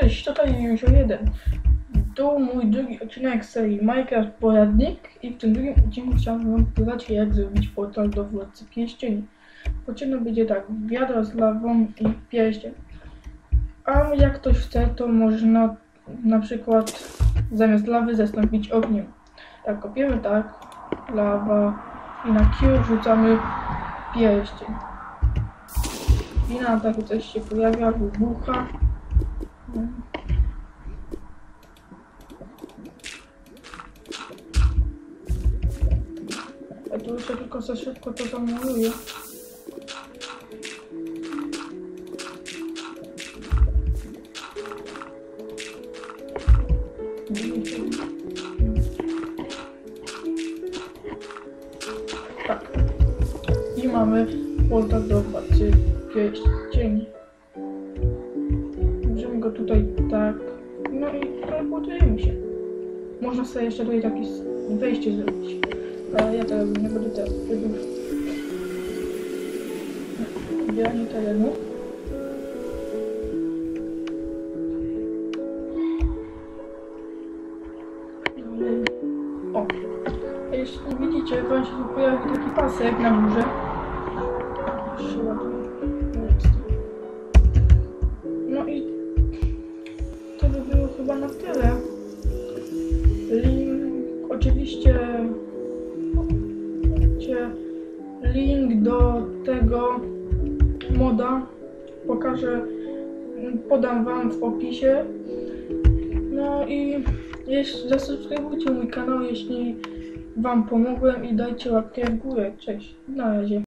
Cześć, tutaj już jeden. To mój drugi odcinek serii Minecraft Poradnik i w tym drugim odcinku chciałbym wam pokazać jak zrobić portal do władcy pierścieni. Potrzebne będzie tak, wiadro z lawą i pierścień. A jak ktoś chce, to można na przykład zamiast lawy zastąpić ogniem. Tak, kopiemy tak, lawa i na Q rzucamy pierścień. I na takie coś się pojawia, wybucha. Ja tu jeszcze tylko za szybko to zamuluję. Tak. I mamy portal do władcy pierścieni. Tutaj tak. No i teleportujemy się. Można sobie jeszcze tutaj takie wejście zrobić. Ale ja teraz nie będę teraz robił. Wybieranie terenu. O! A jeśli widzicie, wam się tu pojawi taki pasek na górze. Jeszcze ładuję. Oczywiście link do tego moda pokażę, podam wam w opisie. No i jeśli zasubskrybujcie mój kanał, jeśli wam pomogłem i dajcie łapkę w górę. Cześć, na razie.